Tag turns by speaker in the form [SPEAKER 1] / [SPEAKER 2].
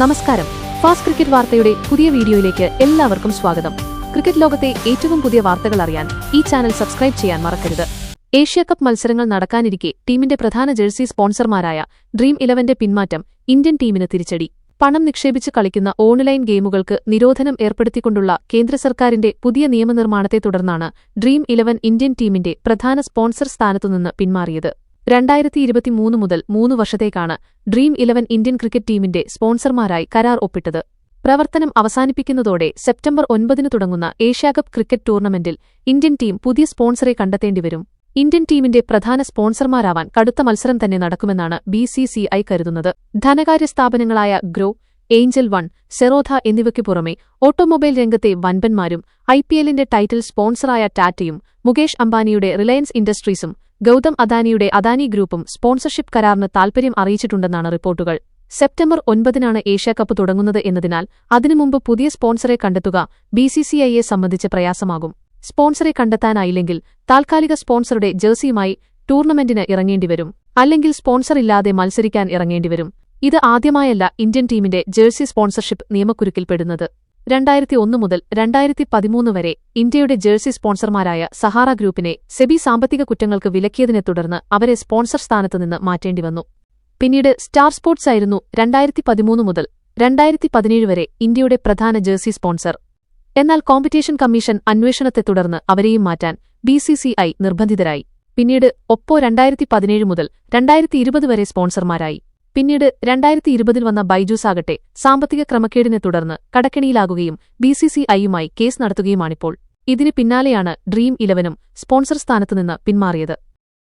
[SPEAKER 1] നമസ്കാരം. Fast cricket വാർത്തയുടെ പുതിയ വീഡിയോയിലേക്ക് എല്ലാവർക്കും സ്വാഗതം. ക്രിക്കറ്റ് ലോകത്തെ ഏറ്റവും പുതിയ വാർത്തകൾ അറിയാൻ ഈ ചാനൽ സബ്സ്ക്രൈബ് ചെയ്യാൻ മറക്കരുത്. ഏഷ്യ കപ്പ് മത്സരങ്ങൾ നടക്കാനിരിക്കെ ടീമിന്റെ പ്രധാന ജേഴ്സി സ്പോൺസർമാരായ ഡ്രീം ഇലവന്റെ പിന്മാറ്റം ഇന്ത്യൻ ടീമിന് തിരിച്ചടി. പണം നിക്ഷേപിച്ച് കളിക്കുന്ന ഓൺലൈൻ ഗെയിമുകൾക്ക് നിരോധനം ഏർപ്പെടുത്തിക്കൊണ്ടുള്ള കേന്ദ്ര സർക്കാരിന്റെ പുതിയ നിയമനിർമ്മാണത്തെ തുടർന്നാണ് ഡ്രീം ഇലവൻ ഇന്ത്യൻ ടീമിന്റെ പ്രധാന സ്പോൺസർ സ്ഥാനത്തുനിന്ന് പിന്മാറിയത്. രണ്ടായിരത്തി ഇരുപത്തിമൂന്ന് മുതൽ മൂന്ന് വർഷത്തേക്കാണ് ഡ്രീം ഇലവൻ ഇന്ത്യൻ ക്രിക്കറ്റ് ടീമിന്റെ സ്പോൺസർമാരായി കരാർ ഒപ്പിട്ടത്. പ്രവർത്തനം അവസാനിപ്പിക്കുന്നതോടെ സെപ്റ്റംബർ ഒൻപതിന് തുടങ്ങുന്ന ഏഷ്യാകപ്പ് ക്രിക്കറ്റ് ടൂർണമെന്റിൽ ഇന്ത്യൻ ടീം പുതിയ സ്പോൺസറെ കണ്ടെത്തേണ്ടിവരും ഇന്ത്യൻ ടീമിന്റെ പ്രധാന സ്പോൺസർമാരാവാൻ കടുത്ത മത്സരം തന്നെ നടക്കുമെന്നാണ് ബി കരുതുന്നത്. ധനകാര്യ സ്ഥാപനങ്ങളായ ഗ്രോ ഏഞ്ചൽ വൺ സെറോധ എന്നിവയ്ക്കു പുറമെ ഓട്ടോമൊബൈൽ രംഗത്തെ വൻപന്മാരും ഐ പി എല്ലിന്റെ ടൈറ്റിൽ സ്പോൺസറായ ടാറ്റയും മുകേഷ് അംബാനിയുടെ റിലയൻസ് ഇൻഡസ്ട്രീസും ഗൌതം അദാനിയുടെ അദാനി ഗ്രൂപ്പും സ്പോൺസർഷിപ്പ് കരാറിന് താൽപര്യം അറിയിച്ചിട്ടുണ്ടെന്നാണ് റിപ്പോർട്ടുകൾ. സെപ്റ്റംബർ ഒൻപതിനാണ് ഏഷ്യാകപ്പ് തുടങ്ങുന്നത് എന്നതിനാൽ അതിനുമുമ്പ് പുതിയ സ്പോൺസറെ കണ്ടെത്തുക ബിസിസിഐയെ സംബന്ധിച്ച് പ്രയാസമാകും. സ്പോൺസറെ കണ്ടെത്താനായില്ലെങ്കിൽ താൽക്കാലിക സ്പോൺസറുടെ ജേഴ്സിയുമായി ടൂർണമെന്റിന് ഇറങ്ങേണ്ടിവരും. അല്ലെങ്കിൽ സ്പോൺസർ ഇല്ലാതെ മത്സരിക്കാൻ ഇറങ്ങേണ്ടിവരും. ഇത് ആദ്യമായല്ല ഇന്ത്യൻ ടീമിന്റെ ജേഴ്സി സ്പോൺസർഷിപ്പ് നിയമക്കുരുക്കിൽപ്പെടുന്നത്. രണ്ടായിരത്തി ഒന്ന് മുതൽ രണ്ടായിരത്തി പതിമൂന്ന് വരെ ഇന്ത്യയുടെ ജേഴ്സി സ്പോൺസർമാരായ സഹാറ ഗ്രൂപ്പിനെ സെബി സാമ്പത്തിക കുറ്റങ്ങൾക്ക് വിലക്കിയതിനെ തുടർന്ന് അവരെ സ്പോൺസർ സ്ഥാനത്തുനിന്ന് മാറ്റേണ്ടിവന്നു പിന്നീട് സ്റ്റാർ സ്പോർട്സ് ആയിരുന്നു രണ്ടായിരത്തി പതിമൂന്ന് മുതൽ രണ്ടായിരത്തി പതിനേഴ് വരെ ഇന്ത്യയുടെ പ്രധാന ജേഴ്സി സ്പോൺസർ. എന്നാൽ കോമ്പറ്റീഷൻ കമ്മീഷൻ അന്വേഷണത്തെ തുടർന്ന് അവരെയും മാറ്റാൻ ബിസിസിഐ നിർബന്ധിതരായി. പിന്നീട് ഒപ്പോ രണ്ടായിരത്തി പതിനേഴ് മുതൽ രണ്ടായിരത്തി ഇരുപത് വരെ സ്പോൺസർമാരായി. പിന്നീട് രണ്ടായിരത്തി ഇരുപതിൽ വന്ന ബൈജൂസ് ആകട്ടെ സാമ്പത്തിക ക്രമക്കേടിനെ തുടർന്ന് കടക്കെണിയിലാകുകയും ബിസിസിഐയുമായി കേസ് നടത്തുകയുമാണിപ്പോൾ. ഇതിന് പിന്നാലെയാണ് ഡ്രീം ഇലവനും സ്പോൺസർ സ്ഥാനത്തുനിന്ന് പിന്മാറിയത്.